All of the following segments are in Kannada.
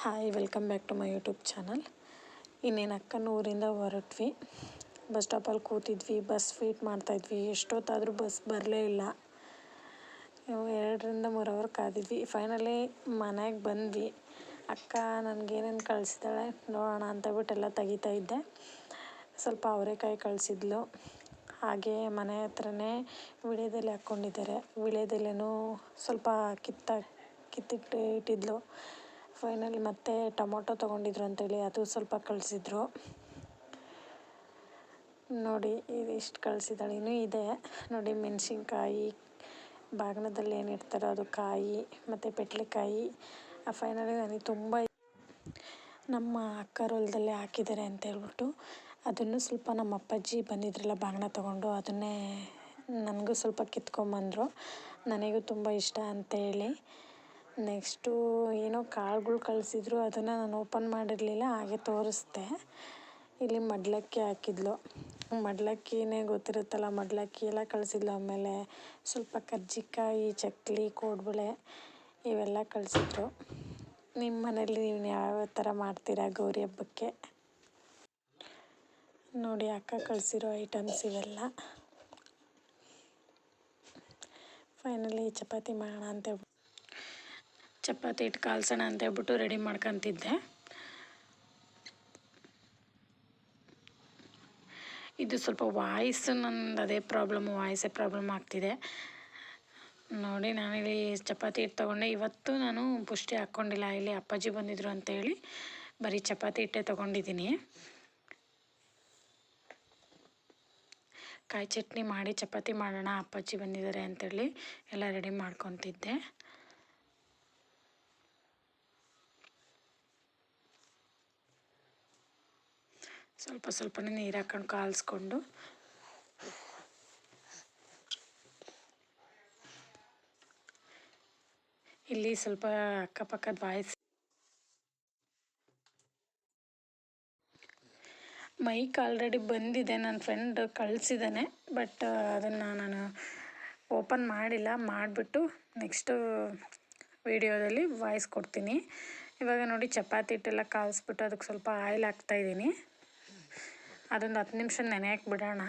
Hi welcome back to my YouTube channel ಇನ್ನೇನು ಅಕ್ಕನ ಊರಿಂದ ಹೊರಟ್ವಿ. ಬಸ್ ಸ್ಟಾಪಲ್ಲಿ ಕೂತಿದ್ವಿ ಬಸ್ ವೇಟ್ ಮಾಡ್ತಾಯಿದ್ವಿ ಎಷ್ಟೊತ್ತಾದರೂ ಬಸ್ ಬರಲೇ ಇಲ್ಲ. ಎರಡರಿಂದ ಮೂರು ಅವರ್ ಕಾದಿದ್ವಿ. ಫೈನಲಿ ಮನೆಗೆ ಬಂದ್ವಿ. ಅಕ್ಕ ನನಗೇನೇನು ಕಳಿಸಿದಾಳೆ ನೋಡೋಣ ಅಂತ ಬಿಟ್ಟು ಎಲ್ಲ ತೆಗಿತಾ ಇದ್ದೆ. ಸ್ವಲ್ಪ ಅವರೆಕಾಯಿ ಕಳಿಸಿದ್ಲು. ಹಾಗೆ ಮನೆ ಹತ್ರನೇ ವೀಳ್ಯದೆಲೆ ಹಾಕ್ಕೊಂಡಿದ್ದಾರೆ. ವಿಳೆದೆಲೆನೂ ಸ್ವಲ್ಪ ಕಿತ್ತ ಕಿತ್ತಿಟ್ಟು ಇಟ್ಟಿದ್ಲು. ಫೈನಲಿ ಮತ್ತೆ ಟೊಮೊಟೊ ತೊಗೊಂಡಿದ್ರು ಅಂತೇಳಿ ಅದು ಸ್ವಲ್ಪ ಕಳಿಸಿದ್ರು. ನೋಡಿ, ಇದಿಷ್ಟು ಕಳಿಸಿದ್ದಾಳೆ. ಇನ್ನೂ ಇದೆ. ನೋಡಿ, ಮೆಣಸಿನ್ಕಾಯಿ, ಬಾಗ್ನದಲ್ಲಿ ಏನು ಇಡ್ತಾರೋ ಅದು ಕಾಯಿ, ಮತ್ತು ಪೆಟ್ಲೆಕಾಯಿ. ಫೈನಲಿ ನನಗೆ ತುಂಬ ನಮ್ಮ ಅಕ್ಕರ ಹೊಲದಲ್ಲೇ ಹಾಕಿದ್ದಾರೆ ಅಂತ ಹೇಳ್ಬಿಟ್ಟು ಅದನ್ನು ಸ್ವಲ್ಪ ನಮ್ಮ ಅಪ್ಪಾಜಿ ಬಂದಿದ್ರಲ್ಲ ಬಾಗ್ನ ತೊಗೊಂಡು, ಅದನ್ನೇ ನನಗೂ ಸ್ವಲ್ಪ ಕಿತ್ಕೊಂಬಂದರು. ನನಗೂ ತುಂಬ ಇಷ್ಟ ಅಂತೇಳಿ ನೆಕ್ಸ್ಟು ಏನೋ ಕಾಳುಗಳು ಕಳಿಸಿದ್ರು, ಅದನ್ನು ನಾನು ಓಪನ್ ಮಾಡಿರಲಿಲ್ಲ, ಹಾಗೆ ತೋರಿಸ್ದೆ. ಇಲ್ಲಿ ಮಡ್ಲಕ್ಕಿ ಹಾಕಿದ್ಲು. ಮಡ್ಲಕ್ಕಿನೇ ಗೊತ್ತಿರುತ್ತಲ್ಲ, ಮಡ್ಲಕ್ಕಿ ಎಲ್ಲ ಕಳಿಸಿದ್ಲು ಆಮೇಲೆ ಸ್ವಲ್ಪ ಕರ್ಜಿಕಾಯಿ ಚಕ್ಕಲಿ ಕೋಡ್ಬಳೆ ಇವೆಲ್ಲ ಕಳಿಸಿದ್ರು. ನಿಮ್ಮ ಮನೇಲಿ ನೀವು ಯಾವ್ಯಾವ ಥರ ಮಾಡ್ತೀರಾ ಗೌರಿ ಹಬ್ಬಕ್ಕೆ? ನೋಡಿ, ಅಕ್ಕ ಕಳಿಸಿರೋ ಐಟಮ್ಸ್ ಇವೆಲ್ಲ. ಫೈನಲಿ ಚಪಾತಿ ಮಾಡೋಣ ಅಂತ ಚಪಾತಿ ಹಿಟ್ಟು ಕಾಲ್ಸೋಣ ಅಂತ ಹೇಳ್ಬಿಟ್ಟು ರೆಡಿ ಮಾಡ್ಕೊತಿದ್ದೆ. ಇದು ಸ್ವಲ್ಪ ವಾಯ್ಸ್ ನಂದು ಅದೇ ಪ್ರಾಬ್ಲಮ್ಮು ವಾಯ್ಸೇ ಪ್ರಾಬ್ಲಮ್ ಆಗ್ತಿದೆ. ನೋಡಿ, ನಾನಿಲ್ಲಿ ಚಪಾತಿ ಹಿಟ್ಟು ತೊಗೊಂಡೆ ಇವತ್ತು ನಾನು ಪುಷ್ಟಿ ಹಾಕ್ಕೊಂಡಿಲ್ಲ. ಇಲ್ಲಿ ಅಪ್ಪಾಜಿ ಬಂದಿದ್ರು ಅಂತೇಳಿ ಬರೀ ಚಪಾತಿ ಹಿಟ್ಟೆ ತೊಗೊಂಡಿದ್ದೀನಿ. ಕಾಯಿ ಚಟ್ನಿ ಮಾಡಿ ಚಪಾತಿ ಮಾಡೋಣ, ಅಪ್ಪಾಜಿ ಬಂದಿದ್ದಾರೆ ಅಂತೇಳಿ ಎಲ್ಲ ರೆಡಿ ಮಾಡ್ಕೊತಿದ್ದೆ. ಸ್ವಲ್ಪ ಸ್ವಲ್ಪನೇ ನೀರು ಹಾಕೊಂಡು ಕಾಲಿಸ್ಕೊಂಡು. ಇಲ್ಲಿ ಸ್ವಲ್ಪ ಅಕ್ಕಪಕ್ಕದ ವಾಯ್ಸ್ ಮೈಕ್ ಆಲ್ರೆಡಿ ಬಂದಿದೆ ನನ್ನ ಫ್ರೆಂಡ್ ಕಳಿಸಿದ್ದಾನೆ, ಬಟ್ ಅದನ್ನು ನಾನು ಓಪನ್ ಮಾಡಿಲ್ಲ, ಮಾಡಿಬಿಟ್ಟು ನೆಕ್ಸ್ಟು ವಿಡಿಯೋದಲ್ಲಿ ವಾಯ್ಸ್ ಕೊಡ್ತೀನಿ. ಇವಾಗ ನೋಡಿ, ಚಪಾತಿ ಹಿಟ್ಟೆಲ್ಲ ಕಾಲಿಸ್ಬಿಟ್ಟು ಅದಕ್ಕೆ ಸ್ವಲ್ಪ ಆಯಿಲ್ ಹಾಕ್ತಾಯಿದ್ದೀನಿ ಅದೊಂದು ಹತ್ತು ನಿಮಿಷ ನೆನೆಯಕ್ಕೆ ಬಿಡೋಣ.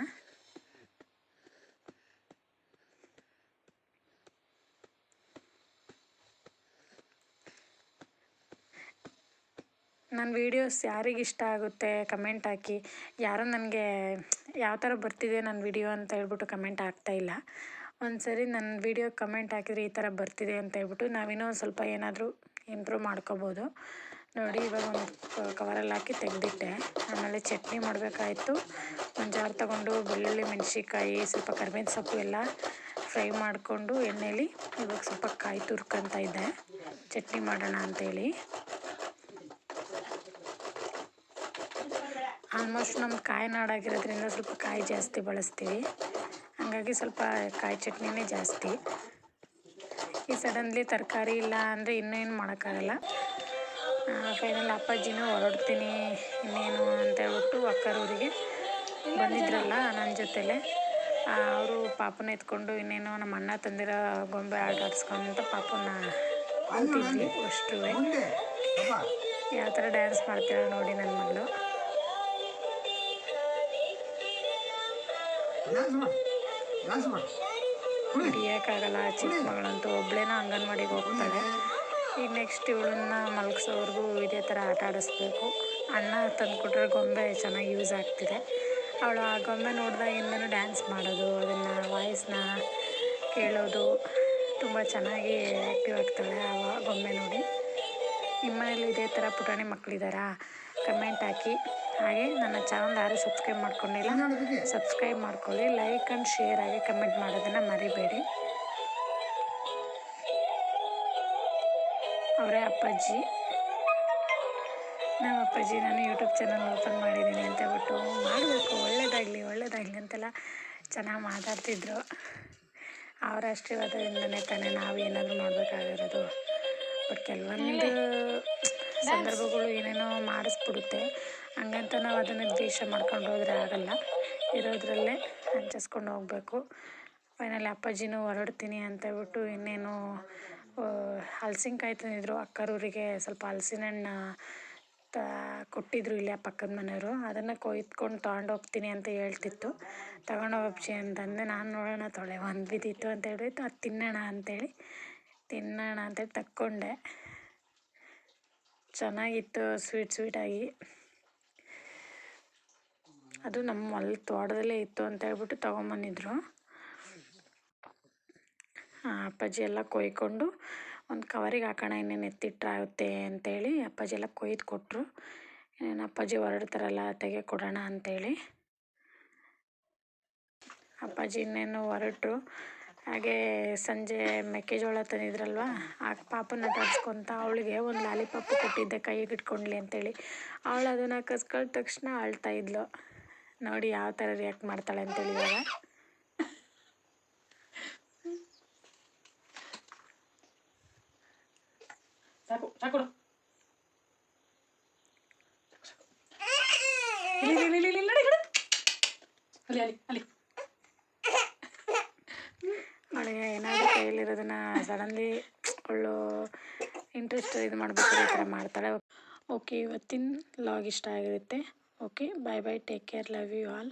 ನನ್ನ ವೀಡಿಯೋಸ್ ಯಾರಿಗೆ ಇಷ್ಟ ಆಗುತ್ತೆ ಕಮೆಂಟ್ ಹಾಕಿ. ಯಾರೋ ನನಗೆ ಯಾವ ಥರ ಬರ್ತಿದೆ ನನ್ನ ವಿಡಿಯೋ ಅಂತ ಹೇಳ್ಬಿಟ್ಟು ಕಮೆಂಟ್ ಇಲ್ಲ. ಒಂದು ಸರಿ ನನ್ನ ವಿಡಿಯೋ ಕಮೆಂಟ್ ಹಾಕಿದರೆ ಈ ಥರ ಬರ್ತಿದೆ ಅಂತ ಹೇಳ್ಬಿಟ್ಟು ನಾವಿನ್ನೂ ಸ್ವಲ್ಪ ಏನಾದರೂ ಇಂಪ್ರೂವ್ ಮಾಡ್ಕೋಬೋದು. ನೋಡಿ, ಇವಾಗ ಒಂದು ಕವರಲ್ಲಿ ಹಾಕಿ ತೆಗೆದಿಟ್ಟೆ. ಆಮೇಲೆ ಚಟ್ನಿ ಮಾಡಬೇಕಾಯಿತು. ಒಂದು ಜಾರ್ ತಗೊಂಡು ಬೆಳ್ಳುಳ್ಳಿ, ಮೆಣಸಿನ್ಕಾಯಿ, ಸ್ವಲ್ಪ ಕರಿಬೇವಿನ ಸೊಪ್ಪು ಎಲ್ಲ ಫ್ರೈ ಮಾಡಿಕೊಂಡು ಎಣ್ಣೆಲಿ ಇವಾಗ ಸ್ವಲ್ಪ ಕಾಯಿ ತುರ್ಕೊಂತ ಇದ್ದೆ ಚಟ್ನಿ ಮಾಡೋಣ ಅಂತೇಳಿ. ಆಲ್ಮೋಸ್ಟ್ ನಮ್ಮ ಕಾಯಿ ನಾಡಾಗಿರೋದ್ರಿಂದ ಸ್ವಲ್ಪ ಕಾಯಿ ಜಾಸ್ತಿ ಬಳಸ್ತೀವಿ. ಹಾಗಾಗಿ ಸ್ವಲ್ಪ ಕಾಯಿ ಚಟ್ನಿನೇ ಜಾಸ್ತಿ. ಈ ಸಡನ್ಲಿ ತರಕಾರಿ ಇಲ್ಲ ಅಂದರೆ ಇನ್ನೇನು ಮಾಡೋಕ್ಕಾಗಲ್ಲ. ಫೈನಲ್ ಅಪ್ಪಾಜಿನೂ ಹೊರಡ್ತೀನಿ ಇನ್ನೇನು ಅಂತ ಹೇಳ್ಬಿಟ್ಟು ಅಕ್ಕರೂರಿಗೆ ಬಂದಿದ್ರಲ್ಲ ನನ್ನ ಜೊತೆಲೆ. ಅವರು ಪಾಪನ ಎತ್ಕೊಂಡು ಇನ್ನೇನು ನಮ್ಮ ಅಣ್ಣ ತಂದಿರೋ ಗೊಂಬೆ ಆಟ ಆಡಿಸ್ಕೊಂತ ಪಾಪನ ಅಂತಿದ್ವಿ ಅಷ್ಟು ಯಾವ ಥರ ಡ್ಯಾನ್ಸ್ ಮಾಡ್ತಾಳೆ ನೋಡಿ ನನ್ನ ಮಗಳು. ಹಿಡಿಯೋಕ್ಕಾಗಲ್ಲ ಚಿಕ್ಕ ಮಗಳಂತೂ ಒಬ್ಳೇನ ಅಂಗನವಾಡಿಗೆ ಹೋಗ್ತಾಳೆ. ಈಗ ನೆಕ್ಸ್ಟ್ ಇವಳನ್ನ ಮಲಗಿಸೋವರೆಗೂ ಇದೇ ಥರ ಆಟ ಆಡಿಸ್ಬೇಕು. ಅಣ್ಣ ತಂದುಕೊಟ್ರೆ ಗೊಂಬೆ ಚೆನ್ನಾಗಿ ಯೂಸ್ ಆಗ್ತಿದೆ. ಅವಳು ಆ ಗೊಂಬೆ ನೋಡಿದಾಗಿಂದನೂ ಡ್ಯಾನ್ಸ್ ಮಾಡೋದು ಅದನ್ನು ವಾಯ್ಸ್ನ ಕೇಳೋದು ತುಂಬ ಚೆನ್ನಾಗಿ ಆ್ಯಕ್ಟಿವ್ ಆಗ್ತಾಳೆ ಆ ಗೊಂಬೆ ನೋಡಿ. ನಿಮ್ಮ ಮನೇಲಿ ಇದೇ ಥರ ಪುಟಾಣಿ ಮಕ್ಕಳಿದ್ದಾರಾ ಕಮೆಂಟ್ ಹಾಕಿ. ಹಾಗೆ ನನ್ನ ಚಾನಲ್ ಯಾರು ಸಬ್ಸ್ಕ್ರೈಬ್ ಮಾಡ್ಕೊಂಡಿಲ್ಲ ಸಬ್ಸ್ಕ್ರೈಬ್ ಮಾಡ್ಕೊಳ್ಳಿ ಲೈಕ್ ಆ್ಯಂಡ್ ಶೇರ್ ಆಗಿ ಕಮೆಂಟ್ ಮಾಡೋದನ್ನು ಮರಿಬೇಡಿ. ಅವರೇ ಅಪ್ಪಾಜಿ. ನಮ್ಮ ಅಪ್ಪಾಜಿ ನಾನು ಯೂಟ್ಯೂಬ್ ಚಾನಲ್ ಓಪನ್ ಮಾಡಿದ್ದೀನಿ ಅಂತ ಬಿಟ್ಟು ಮಾಡಬೇಕು ಒಳ್ಳೇದಾಗಲಿ ಒಳ್ಳೇದಾಗಲಿ ಅಂತೆಲ್ಲ ಚೆನ್ನಾಗಿ ಮಾತಾಡ್ತಿದ್ರು. ಅವರ ಆಶೀರ್ವಾದದಿಂದನೇ ತಾನೇ ನಾವು ಏನಾದರೂ ಮಾಡಬೇಕಾಗಿರೋದು. ಬಟ್ ಕೆಲವೊಂದು ಸಂದರ್ಭಗಳು ಏನೇನೋ ಮಾಡಿಸ್ಬಿಡುತ್ತೆ. ಹಂಗಂತ ನಾವು ಅದನ್ನು ದ್ವೇಷ ಮಾಡ್ಕೊಂಡು ಹೋದರೆ ಆಗಲ್ಲ. ಇರೋದ್ರಲ್ಲೇ ಹಂಚಿಸ್ಕೊಂಡು ಹೋಗಬೇಕು. ಫೈನಲಿ ಅಪ್ಪಾಜಿನೂ ಹೊರಡ್ತೀನಿ ಅಂತ ಬಿಟ್ಟು ಇನ್ನೇನು ಹಲಸಿನ್ಕಾಯಿ ತಂದಿದ್ರು. ಊರಿಗೆ ಸ್ವಲ್ಪ ಹಲ್ಸಿನ ಹಣ್ಣು ತ ಕೊಟ್ಟಿದ್ದರು ಇಲ್ಲೇ ಪಕ್ಕದ ಮನೆಯವರು. ಅದನ್ನು ಕೊಯ್ದುಕೊಂಡು ತಗೊಂಡು ಹೋಗ್ತೀನಿ ಅಂತ ಹೇಳ್ತಿತ್ತು. ತಗೊಂಡು ಹೋಗಪ್ಷಿ ಅಂತಂದೆ. ನಾನು ನೋಡೋಣ ತೊಳೆ, ಒಂದು ಬಿದ್ದಿತ್ತು ಅಂತ ಹೇಳಿಬಿಟ್ಟು, ಅದು ತಿನ್ನೋಣ ಅಂತೇಳಿ ತಿನ್ನೋಣ ಅಂತೇಳಿ ತಕ್ಕೊಂಡೆ. ಚೆನ್ನಾಗಿತ್ತು, ಸ್ವೀಟ್ ಸ್ವೀಟಾಗಿ. ಅದು ನಮ್ಮ ಹೊಲ ತೋಟದಲ್ಲೇ ಇತ್ತು ಅಂತ ಹೇಳ್ಬಿಟ್ಟು ತೊಗೊಂಬಂದಿದ್ರು. ಅಪ್ಪಾಜಿ ಎಲ್ಲ ಕೊಯ್ಕೊಂಡು ಒಂದು ಕವರಿಗೆ ಹಾಕೋಣ, ಇನ್ನೇನು ಎತ್ತಿಟ್ಟರಾಗುತ್ತೆ ಅಂತೇಳಿ ಅಪ್ಪಾಜಿ ಎಲ್ಲ ಕೊಯ್ದು ಕೊಟ್ಟರು ಇನ್ನೇನು ಅಪ್ಪಾಜಿ ಹೊರಡ್ತಾರಲ್ಲ ತೆಗೆ ಕೊಡೋಣ ಅಂತೇಳಿ. ಅಪ್ಪಾಜಿ ಇನ್ನೇನು ಹೊರಟರು. ಹಾಗೆ ಸಂಜೆ ಮೆಕ್ಕೆಜೋಳ ತಂದಿದ್ರಲ್ವ, ಆ ಪಾಪನ ಆಟಾಡ್ಸ್ಕೊತ ಅವಳಿಗೆ ಒಂದು ಲಾಲಿಪಾಪ್ ಕೊಟ್ಟಿದ್ದೆ ಕೈಗೆ ಇಟ್ಕೊಂಡ್ಲಿ ಅಂತೇಳಿ. ಅವಳು ಅದನ್ನು ಕಸ್ಕೊಂಡ ತಕ್ಷಣ ಅಳ್ತಾ ಇದ್ಲು. ನೋಡಿ ಯಾವ ಥರ ರಿಯಾಕ್ಟ್ ಮಾಡ್ತಾಳೆ ಅಂತೇಳಿ ಇವಾಗ. ಸಾಕು ಸಾಕು ಅಲ್ಲಿ ಅಲ್ಲಿ ಅವಳಿಗೆ ಏನಾದರೂ ಕೈಯಲ್ಲಿರೋದನ್ನ ಸಡನ್ಲಿ ಅವಳು ಇಂಟ್ರೆಸ್ಟ್ ಇದು ಮಾಡಬೇಕು ಈ ಥರ ಮಾಡ್ತಾಳೆ. ಓಕೆ, ಇವತ್ತಿನ ಲಾಗ್ ಇಷ್ಟ ಆಗಿರುತ್ತೆ. Okay bye bye take care love you all